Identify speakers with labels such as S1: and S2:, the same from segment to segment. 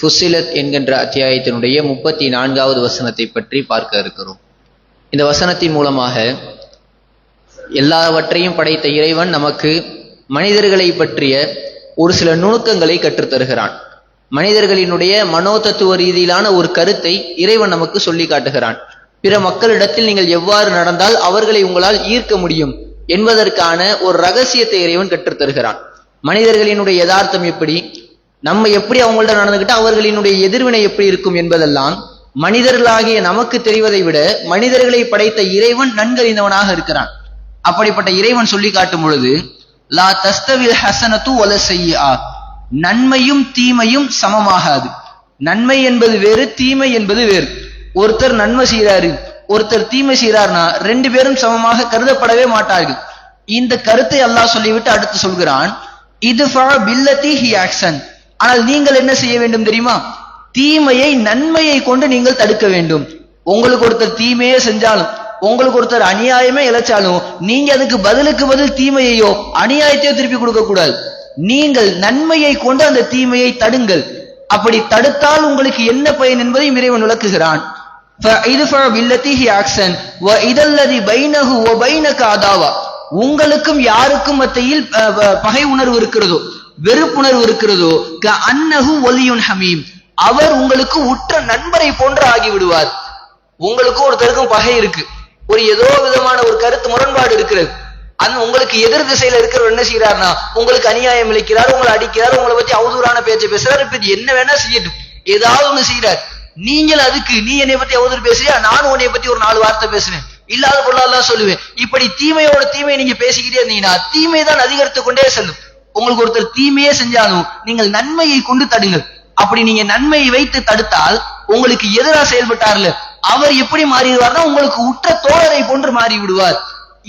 S1: ஃபுசிலத் என்கின்ற அத்தியாயத்தினுடைய முப்பத்தி நான்காவது வசனத்தை பற்றி பார்க்க இருக்கிறோம். இந்த வசனத்தின் மூலமாக எல்லாவற்றையும் படைத்த இறைவன் நமக்கு மனிதர்களை பற்றிய ஒரு சில நுணுக்கங்களை கற்றுத்தருகிறான். மனிதர்களினுடைய மனோதத்துவ ரீதியிலான ஒரு கருத்தை இறைவன் நமக்கு சொல்லி காட்டுகிறான். பிற மக்களிடத்தில் நீங்கள் எவ்வாறு நடந்தால் அவர்களை உங்களால் ஈர்க்க முடியும் என்பதற்கான ஒரு ரகசியத்தை இறைவன் கற்றுத்தருகிறான். மனிதர்களினுடைய யதார்த்தம் எப்படி? நம்ம எப்படி அவங்கள்ட்ட நடந்துகிட்டா அவர்களினுடைய எதிர்வினை எப்படி இருக்கும் என்பதெல்லாம் மனிதர்களாகிய நமக்கு தெரிவதை விட மனிதர்களை படைத்த இறைவன் நன்கறிந்தவனாக இருக்கிறான். அப்படிப்பட்ட இறைவன் சொல்லி காட்டும் பொழுது லா தஸ்தவில் ஹசனத்து ஒல செய்யா நன்மையும் தீமையும் சமமாகாது. நன்மை என்பது வேறு தீமை என்பது வேறு. ஒருத்தர் நன்மை செய்கிறாரு ஒருத்தர் தீமை செய்கிறார்னா ரெண்டு பேரும் சமமாக கருதப்படவே மாட்டார்கள். இந்த கருத்தை அல்லாஹ் சொல்லிவிட்டு அடுத்து சொல்கிறான் இது பில்லத்தி ஹி ஆக்சன் ஆனால் நீங்கள் என்ன செய்ய வேண்டும் தெரியுமா? தீமையை நன்மையை கொண்டு நீங்கள் தடுக்க வேண்டும். உங்களுக்கு ஒருத்தர் தீமையே செஞ்சாலும் உங்களுக்கு ஒருத்தர் அநியாயமே இழைச்சாலும் நீங்க அதுக்கு பதிலுக்கு பதில் தீமையையோ அநியாயத்தையோ திருப்பி கொடுக்க கூடாது. நீங்கள் நன்மையை கொண்டு அந்த தீமையை தடுங்கள். அப்படி தடுத்தால் உங்களுக்கு என்ன பயன் என்பதை இறைவன் விளக்குகிறான். உங்களுக்கும் யாருக்கும் மத்தியில் பகை உணர்வு இருக்கிறதோ வெறுப்புணர்வு இருக்கிறதோ அன்னகு ஒலியுன் ஹமீம். அவர் உங்களுக்கு உற்ற நண்பரை போன்று ஆகிவிடுவார். உங்களுக்கும் ஒருத்தருக்கும் பகை இருக்கு. ஒரு ஏதோ விதமான ஒரு கருத்து முரண்பாடு இருக்கிறது. அந்த உங்களுக்கு எதிர் திசையில இருக்கிறவர் என்ன செய்யறாருன்னா உங்களுக்கு அநியாயம் இழைக்கிறார் உங்களை அடிக்கிறார் உங்களை பத்தி அவதூறான பேச்சை பேசுறாரு. இப்ப என்ன வேணா செய்யட்டும். ஏதாவது ஒண்ணு செய்யறார் நீங்கள் அதுக்கு நீ என்னை பத்தி அவதூறு பேசுறியா? நானும் உன்னை பத்தி ஒரு நாலு வார்த்தை பேசுறேன் இல்லாத பொருளாதான் சொல்லுவேன். இப்படி தீமையோட தீமையை நீங்க பேசிக்கிட்டே இருந்தீங்கன்னா தீமை தான் அதிகரித்து கொண்டே செல்லும். உங்களுக்கு ஒருத்தர் தீமையே செஞ்சாலும் நீங்கள் நன்மையை கொண்டு தடுங்கள் அப்படி நீங்க நன்மையை வைத்து தடுத்தால் உங்களுக்கு எதிராக செயல்பட்டார்ல அவர் எப்படி மாறிடுவார்னா உங்களுக்கு உற்ற தோழரை போன்று மாறி விடுவார்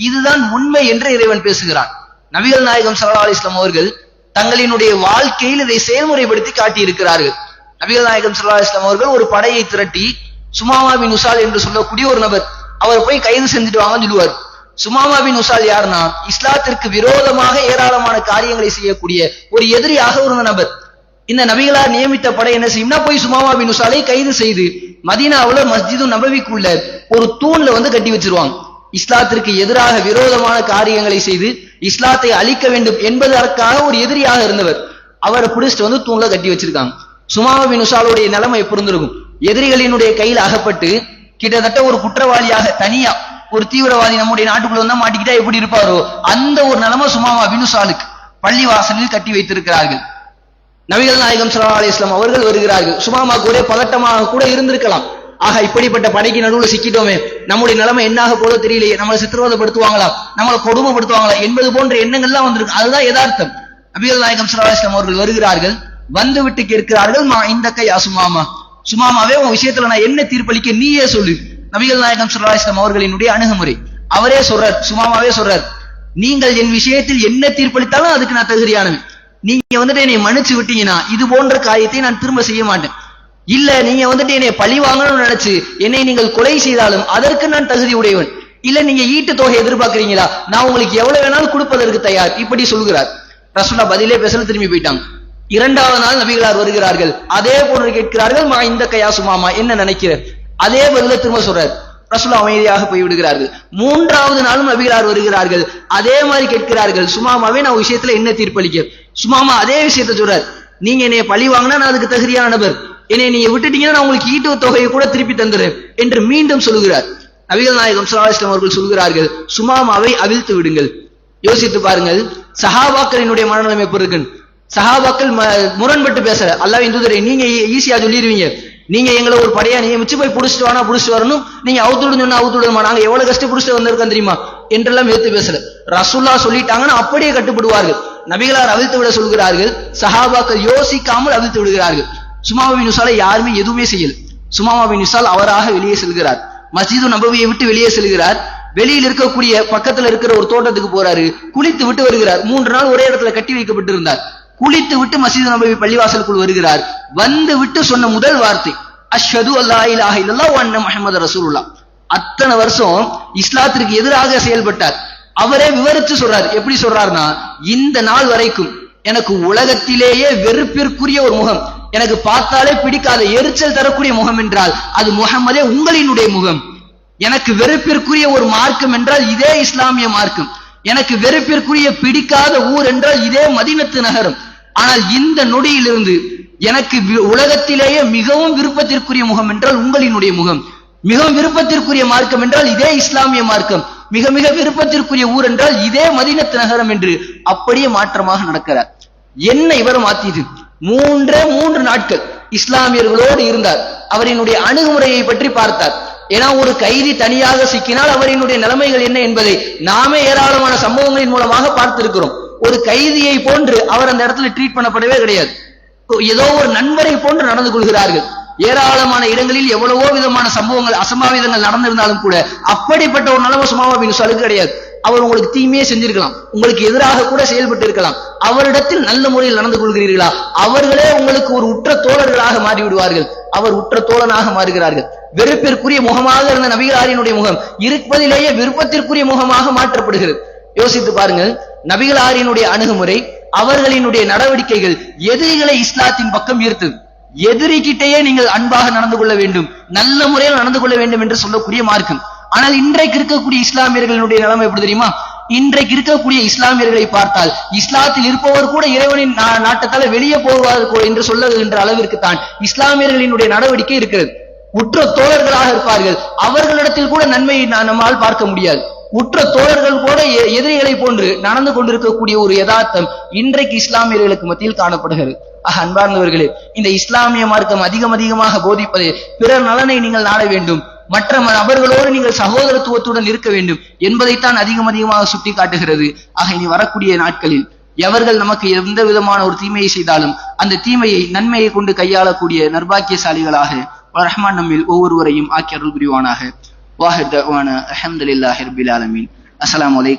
S1: இதுதான் உண்மை என்று இறைவன் பேசுகிறான். நபிகள் நாயகம் சல்லா அலிஸ்லாம் அவர்கள் தங்களினுடைய வாழ்க்கையில் இதை செயல்முறைப்படுத்தி காட்டியிருக்கிறார்கள். நபிகள் நாயகம் சல்லா இஸ்லாம் அவர்கள் ஒரு படையை திரட்டி சுமாமாவின் உசால் என்று சொல்லக்கூடிய ஒரு நபர் அவர் போய் கைது செஞ்சுட்டு வாங்கன்னு சொல்லுவார். சுமாமாவின் உசால் யாருன்னா இஸ்லாத்திற்கு விரோதமாக ஏராளமான காரியங்களை செய்யக்கூடிய ஒரு எதிரியாக இருந்த நபர். இந்த நபிகளார் நியமித்த படை என்ன செய்யும்னா போய் சுமாமா பின் உசாலை கைது செய்து மதீனாவுல மஸ்ஜிது நபவிக்குள்ள ஒரு தூண்ல வந்து கட்டி வச்சிருவாங்க. இஸ்லாத்திற்கு எதிராக விரோதமான காரியங்களை செய்து இஸ்லாத்தை அழிக்க வேண்டும் என்பதற்காக ஒரு எதிரியாக இருந்தவர். அவரை பிடிச்சிட்டு வந்து தூண்ல கட்டி வச்சிருக்காங்க. சுமாமா பின் உசாலுடைய நிலைமை எப்படி இருந்திருக்கும்? எதிரிகளினுடைய கையில் அகப்பட்டு கிட்டத்தட்ட ஒரு குற்றவாளியாக தனியா ஒரு தீவிரவாதி நம்முடைய நாட்டுக்குள்ள வந்தா மாட்டிக்கிட்டா எப்படி இருப்பாரோ? அந்த ஒரு நிலைமை சுமாமா பின் பள்ளி வாசலில் கட்டி வைத்திருக்கிறார்கள். நபிகள் நாயகம் சல்லா அலிஸ்லாம் அவர்கள் வருகிறார்கள். சுமாமாக்கு ஒரே பதட்டமாக கூட இருந்திருக்கலாம். ஆக இப்படிப்பட்ட படைக்கு நடுவில் சிக்கிட்டோமே. நம்முடைய நிலைமை என்னாக போல தெரியலையே. நம்மளை சித்திரவதப்படுத்துவாங்களா? நம்மளை கொடுமைப்படுத்துவாங்களா? என்பது போன்ற எண்ணங்கள்லாம் வந்திருக்கு. அதுதான் யதார்த்தம். நபிகள் நாயகம் சல்லா அலிஸ்லாம் அவர்கள் வருகிறார்கள். வந்து விட்டு கேட்கிறார்கள் மா இந்த கை சுமாமா? சுமாமாவே உன் விஷயத்துல நான் என்ன தீர்ப்பளிக்க நீயே சொல்லு. நபிகள் நாயகம் சல்லா இஸ்லாம் அவர்களினுடைய அணுகுமுறை. அவரே சொல்றார் சுமாமாவே சொல்றார். நீங்கள் என் விஷயத்தில் என்ன தீர்ப்பளித்தாலும் அதுக்கு நான் தகுதியானவன். நீங்க வந்துட்டு என்னை மன்னிச்சு விட்டீங்கன்னா இது போன்ற காரியத்தை நான் திரும்ப செய்ய மாட்டேன். இல்ல நீங்க வந்துட்டு என்னை பழி வாங்கணும்னு நினைச்சு என்னை நீங்கள் கொலை செய்தாலும் அதற்கு நான் தகுதி உடையவன். இல்ல நீங்க ஈட்டு தொகை எதிர்பார்க்கறீங்களா? நான் உங்களுக்கு எவ்வளவு வேணாலும் கொடுப்பதற்கு தயார். இப்படி சொல்கிறார். ரசுல்லா பதிலே பேசல திரும்பி போயிட்டாங்க. இரண்டாவது நாள் நபிகளார் வருகிறார்கள். அதே போன்று கேட்கிறார்கள் மா இந்த கையா சுமாமா என்ன நினைக்கிறேன் அதே பதில திரும்ப சொல்றாரு. ரசூல் அமைதியாக போய் விடுகிறார்கள் மூன்றாவது நாளும் நபிகளார் வருகிறார்கள். அதே மாதிரி கேட்கிறார்கள். சுமாமாவே நான் விஷயத்துல என்ன தீர்ப்பளிக்க? சுமாமா அதே விஷயத்த சொல்றார். நீங்க என்னைய பழி வாங்கினா நான் அதுக்கு தகுதியான நபர். என்னை நீங்க விட்டுட்டீங்கன்னா நான் உங்களுக்கு ஈட்டு தொகையை கூட திருப்பி தந்துடுறேன் என்று மீண்டும் சொல்லுகிறார் நபிகள் நாயகம் சுல்லாஸ்லாம் அவர்கள் சொல்கிறார்கள் சுமாமாவை அவிழ்த்து விடுங்கள். யோசித்து பாருங்கள் சஹாபாக்களினுடைய மனநிலைமை எப்படி சகாபாக்கள் சஹாபாக்கள் முரண்பட்டு பேசல. அல்லாஹ் இந்துதரை நீங்க ஈஸியா சொல்லிடுவீங்க நீங்க எங்களை ஒரு படையா நியமிச்சு போய் புடிச்சிட்டு வானா புடிச்சிட்டு வரணும். நீங்க அவுத்துடுன்னு சொன்னா அவுத்துடுமா நாங்க எவ்வளவு கஷ்டப்படிச்சுட்டு வந்திருக்கோம் தெரியுமா? என்றெல்லாம் எடுத்து பேசல. ரசுல்லா சொல்லிட்டாங்கன்னா அப்படியே கட்டுப்படுவார்கள். நபிகளார் அவிழ்த்து விட சொல்கிறார்கள். சஹாபாக்கள் யோசிக்காமல் அவிழ்த்து விடுகிறார்கள். சுமாவின் உசாலை யாருமே எதுவுமே செய்யல. சுமாவின் நிசால் அவராக வெளியே செல்கிறார். மசீது நபவியை விட்டு வெளியே செல்கிறார். வெளியில் இருக்கக்கூடிய பக்கத்துல இருக்கிற ஒரு தோட்டத்துக்கு போறாரு. குளித்து விட்டு வருகிறார். மூன்று நாள் ஒரே இடத்துல கட்டி வைக்கப்பட்டிருந்தார். குளித்து விட்டு மசீது நபவி பள்ளிவாசலுக்குள் வருகிறார். வந்து விட்டு சொன்ன முதல் வார்த்தை அஷ்ஹது அல்லா இலாஹ இல்லல்லாஹ் வ அத்தனை வருஷம் இஸ்லாத்திற்கு எதிராக செயல்பட்டார். அவரே விவரிச்சு சொல்றாரு. எப்படி சொல்றாருன்னா இந்த நாள் வரைக்கும் எனக்கு உலகத்திலேயே வெறுப்பிற்குரிய ஒரு முகம் எனக்கு பார்த்தாலே பிடிக்காத எரிச்சல் தரக்கூடிய முகம் என்றால் அது முகமதே உங்களினுடைய முகம். எனக்கு வெறுப்பிற்குரிய ஒரு மார்க்கம் என்றால் இதே இஸ்லாமிய மார்க்கம். எனக்கு வெறுப்பிற்குரிய பிடிக்காத ஊர் என்றால் இதே மதினத்து நகரம். ஆனால் இந்த நொடியிலிருந்து எனக்கு வி- உலகத்திலேயே மிகவும் விருப்பத்திற்குரிய முகம் என்றால் உங்களினுடைய முகம். மிகவும் விருப்பத்திற்குரிய மார்க்கம் என்றால் இதே இஸ்லாமிய மார்க்கம். மிக மிக விருப்பத்திற்குரிய ஊர் என்றால் இதே மதினத்து நகரம் என்று அப்படியே மாற்றமாக நடக்கிறார். என்ன இவர் மாத்தியது? மூன்றே மூன்று நாட்கள் இஸ்லாமியர்களோடு இருந்தார். அவரினுடைய அணுகுமுறையை பற்றி பார்த்தார். ஏன்னா ஒரு கைதி தனியாக சிக்கினால் அவரினுடைய நிலைமைகள் என்ன என்பதை நாமே ஏராளமான சம்பவங்களின் மூலமாக பார்த்திருக்கிறோம். ஒரு கைதியை போன்று அவர் அந்த இடத்துல ட்ரீட் பண்ணப்படவே கிடையாது. ஏதோ ஒரு நண்பரை போன்று நடந்து கொள்கிறார்கள். ஏராளமான இடங்களில் எவ்வளவோ விதமான சம்பவங்கள் அசம்பாவிதங்கள் நடந்திருந்தாலும் கூட அப்படிப்பட்ட ஒரு நிலைமை அப்படின்னு சலுக்கு கிடையாது. அவர் உங்களுக்கு தீமையே செஞ்சிருக்கலாம். உங்களுக்கு எதிராக கூட செயல்பட்டு இருக்கலாம். அவரிடத்தில் நல்ல முறையில் நடந்து கொள்கிறீர்களா? அவர்களே உங்களுக்கு ஒரு உற்ற தோழர்களாக மாறிவிடுவார்கள். அவர் உற்ற தோழனாக மாறுகிறார்கள். வெறுப்பிற்குரிய முகமாக இருந்த நபிகளாரினுடைய முகம் இருப்பதிலேயே விருப்பத்திற்குரிய முகமாக மாற்றப்படுகிறது. யோசித்து பாருங்கள். நபிகளாரினுடைய அணுகுமுறை அவர்களினுடைய நடவடிக்கைகள் எதிரிகளை இஸ்லாத்தின் பக்கம் ஈர்த்தது. எதிரிகிட்டேயே நீங்கள் அன்பாக நடந்து கொள்ள வேண்டும். நல்ல முறையில் நடந்து கொள்ள வேண்டும் என்று சொல்லக்கூடிய மார்க்கம். ஆனால் இன்றைக்கு இருக்கக்கூடிய இஸ்லாமியர்களுடைய நிலைமை எப்படி தெரியுமா? இன்றைக்கு இருக்கக்கூடிய இஸ்லாமியர்களை பார்த்தால் இஸ்லாத்தில் இருப்பவர் கூட இறைவனின் நா- நாட்டத்தால வெளியே போவார் கூட என்று சொல்லுகின்ற அளவிற்கு தான் இஸ்லாமியர்களினுடைய நடவடிக்கை இருக்கிறது. உற்ற தோழர்களாக இருப்பார்கள். அவர்களிடத்தில் கூட நன்மையை நம்மால் பார்க்க முடியாது. உற்ற தோழர்கள் கூட எ- எதிரிகளை போன்று நடந்து கொண்டிருக்கக்கூடிய ஒரு யதார்த்தம் இன்றைக்கு இஸ்லாமியர்களுக்கு மத்தியில் காணப்படுகிறது. அன்பார்ந்தவர்களே இந்த இஸ்லாமிய மார்க்கம் அதிகம் அதிகமாக போதிப்பது பிறர் நலனை நீங்கள் நாட வேண்டும். மற்ற ம- நபர்களோடு நீங்கள் சகோதரத்துவத்துடன் இருக்க வேண்டும் என்பதைத்தான் அதிகம் அதிகமாக சுட்டி காட்டுகிறது ஆக இனி வரக்கூடிய நாட்களில் எவர்கள் நமக்கு எந்த விதமான ஒரு தீமையை செய்தாலும் அந்த தீமையை நன்மையை கொண்டு கையாளக்கூடிய நர்பாக்கியசாலிகளாக ரஹ்மான் நம்மில் ஒவ்வொருவரையும் ஆக்கி அருள் புரிவானாக. வாஹிர் தவான அஹமதுல்லாஹி ரபில் ஆலமீன். அஸ்ஸலாமு